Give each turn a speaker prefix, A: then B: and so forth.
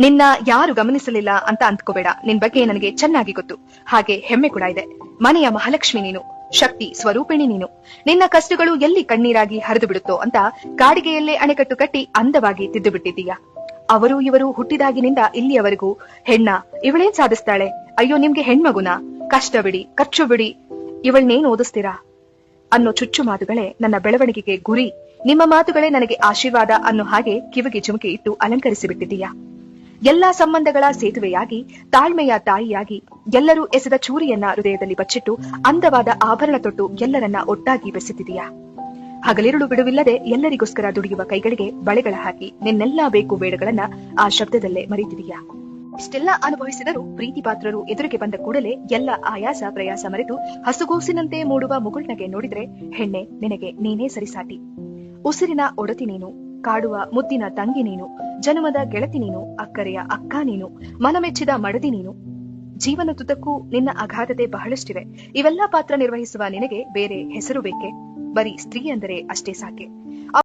A: ನಿನ್ನ ಯಾರು ಗಮನಿಸಲಿಲ್ಲ ಅಂತ ಅಂದ್ಕೋಬೇಡ ನಿನ್ ಬಗ್ಗೆ ನನಗೆ ಚೆನ್ನಾಗಿ ಗೊತ್ತು. ಹಾಗೆ ಹೆಮ್ಮೆ ಕೂಡ ಇದೆ. ಮನೆಯ ಮಹಾಲಕ್ಷ್ಮಿ ನೀನು. ಶಕ್ತಿ, ಸ್ವರೂಪಿಣಿ ನೀನು. ನಿನ್ನ ಕಷ್ಟಗಳು ಎಲ್ಲಿ ಕಣ್ಣೀರಾಗಿ ಹರಿದು ಬಿಡುತ್ತೋ ಅಂತ ಕಾಡಿಗೆಯಲ್ಲೇ ಅಣೆಕಟ್ಟು ಕಟ್ಟಿ ಅಂದವಾಗಿ ತಿದ್ದು ಬಿಟ್ಟಿದ್ದೀಯ ಅವರು ಇವರು ಹುಟ್ಟಿದಾಗಿನಿಂದ ಇಲ್ಲಿಯವರೆಗೂ ಹೆಣ್ಣ, ಇವಳೇನ್ ಸಾಧಿಸ್ತಾಳೆ? ಅಯ್ಯೋ, ನಿಮ್ಗೆ ಹೆಣ್ಮಗುನ? ಕಷ್ಟ ಬಿಡಿ, ಖರ್ಚು ಬಿಡಿ. ಇವಳನ್ನೇನ್ ಓದಿಸ್ತೀರಾ? ಅನ್ನೋ ಚುಚ್ಚು ಮಾತುಗಳೇ ನನ್ನ ಬೆಳವಣಿಗೆಗೆ ಗುರಿ. ನಿಮ್ಮ ಮಾತುಗಳೇ ನನಗೆ ಆಶೀರ್ವಾದ ಅನ್ನೋ ಹಾಗೆ ಕಿವಿಗೆ ಜುಮುಕಿ ಇಟ್ಟು ಅಲಂಕರಿಸಿ ಬಿಟ್ಟಿದ್ದೀಯಾ ಎಲ್ಲಾ ಸಂಬಂಧಗಳ ಸೇತುವೆಯಾಗಿ, ತಾಳ್ಮೆಯ ತಾಯಿಯಾಗಿ ಎಲ್ಲರೂ ಎಸೆದ ಚೂರಿಯನ್ನ ಹೃದಯದಲ್ಲಿ ಬಚ್ಚಿಟ್ಟು ಅಂದವಾದ ಆಭರಣ ತೊಟ್ಟು ಎಲ್ಲರನ್ನ ಒಟ್ಟಾಗಿ ಬೆಸೆದಿದೆಯಾ ಹಗಲಿರುಳು ಬಿಡುವಿಲ್ಲದೆ ಎಲ್ಲರಿಗೋಸ್ಕರ ದುಡಿಯುವ ಕೈಗಳಿಗೆ ಬಳೆಗಳ ಹಾಕಿ ನಿನ್ನೆಲ್ಲಾ ಬೇಕು ಬೇಡಗಳನ್ನ ಆ ಶಬ್ದದಲ್ಲೇ ಮರೆತಿದೆಯಾ ಇಷ್ಟೆಲ್ಲ ಅನುಭವಿಸಿದರೂ ಪ್ರೀತಿ ಪಾತ್ರರು ಎದುರಿಗೆ ಬಂದ ಕೂಡಲೇ ಎಲ್ಲ ಆಯಾಸ ಪ್ರಯಾಸ ಮರೆತು ಹಸುಗೂಸಿನಂತೆ ಮೂಡುವ ಮುಗುಳ್ನಗೆ ನೋಡಿದ್ರೆ, ಹೆಣ್ಣೆ, ನಿನಗೆ ನೀನೇ ಸರಿಸಾಟಿ ಉಸಿರಿನ ಒಡತಿ ನೀನು. ಕಾಡುವ ಮುದ್ದಿನ ತಂಗಿ ನೀನು, ಜನ್ಮದ ಗೆಳತಿ ನೀನು, ಅಕ್ಕರೆಯ ಅಕ್ಕ ನೀನು, ಮನಮೆಚ್ಚಿದ ಮಡದಿ ನೀನು. ಜೀವನದುದ್ದಕ್ಕೂ ನಿನ್ನ ಅಗಾಧತೆ ಬಹಳಷ್ಟಿವೆ. ಇವೆಲ್ಲ ಪಾತ್ರ ನಿರ್ವಹಿಸುವ ನಿನಗೆ ಬೇರೆ ಹೆಸರು ಬೇಕೆ? ಬರೀ ಸ್ತ್ರೀ ಅಂದರೆ ಅಷ್ಟೇ ಸಾಕೆ.